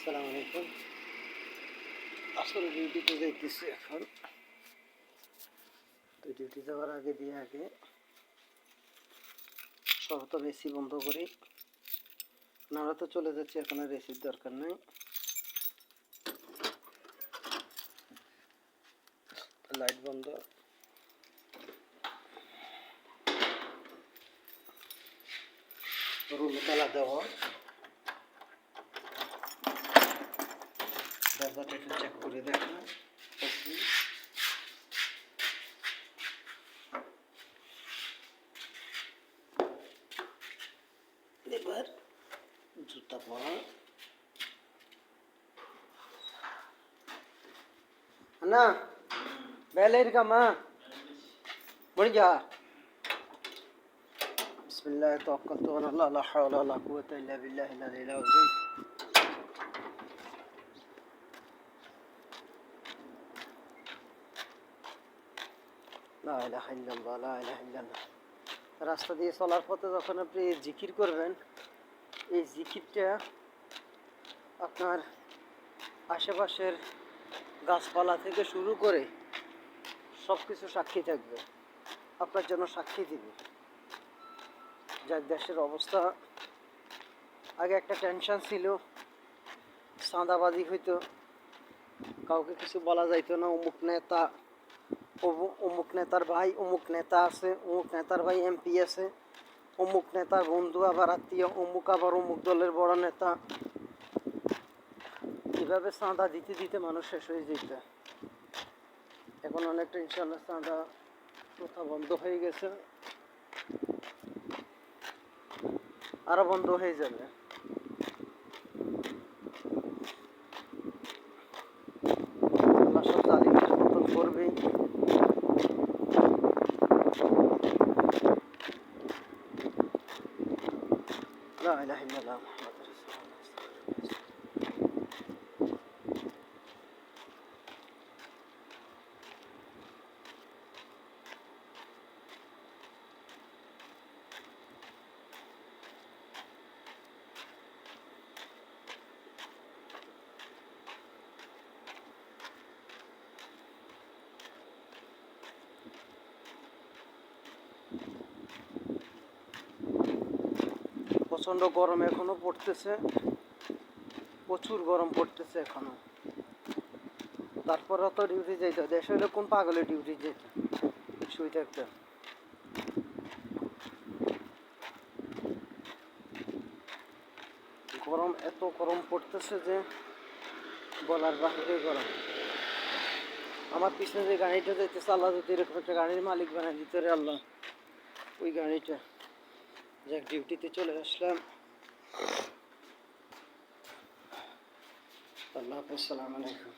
আসসালামু আলাইকুম। আসলে ডিউটিতে যাইতেছি এখন। তো ডিউটি যাওয়ার আগে দিয়ে আগে সর্বপ্রথম এসি বন্ধ করি। না আমরা তো চলে যাচ্ছি, এখন আর এসির দরকার নেই। লাইট বন্ধ। রুম তালা দেওয়া। ব্যাপারটা একটু চেক করে দেখা এবার জুতা পরা అన్నా வேலை இருக்காம்மா முடிஞ்சா بسم الله توكلت على الله لا حول ولا قوة إلا بالله العلي العظيم রাস্তা দিয়ে চলার পথে যখন আপনি জিকির করবেন, এই জিকিরটা আপনার আশেপাশের গাছপালা থেকে শুরু করে সব কিছু সাক্ষী থাকবে, আপনার জন্য সাক্ষী দিবে। যার দেশের অবস্থা, আগে একটা টেনশন ছিল, চাঁদাবাজি হইতো, কাউকে কিছু বলা যাইতো না, অমুক নেতা অমুক নেতার ভাই অমুক নেতা আছে অমুক নেতার ভাই এমপি আছে অমুক নেতার বন্ধু আবার আত্মীয় অমুক আবার অমুক দলের বড় নেতা এভাবে চাঁদা দিতে দিতে মানুষ শেষ হয়ে যেত। এখন অনেকটা ইনশাল্লাহ চাঁদা প্রথা বন্ধ হয়ে গেছে। আরও বন্ধ হয়ে যাবে। لا إله إلا الله. প্রচণ্ড গরম এখনও পড়তেছে। প্রচুর গরম পড়তেছে এখনও। তারপরে তো ডিউটি যেতে দেশে কোন পাগলে ডিউটি যেতে শুই থাকতে গরম এত গরম পড়তেছে যে বলার বাহিরে গরম। আমার পিছনে যে গাড়িটা যাইতেছে, আল্লাহ যদি এরকম একটা গাড়ির মালিক বানায় দিতে আল্লাহ। ওই গাড়িটা। যাক ডিউটিতে চলে আসলাম। আল্লাহ হাফিজ সালাম আলাইকুম।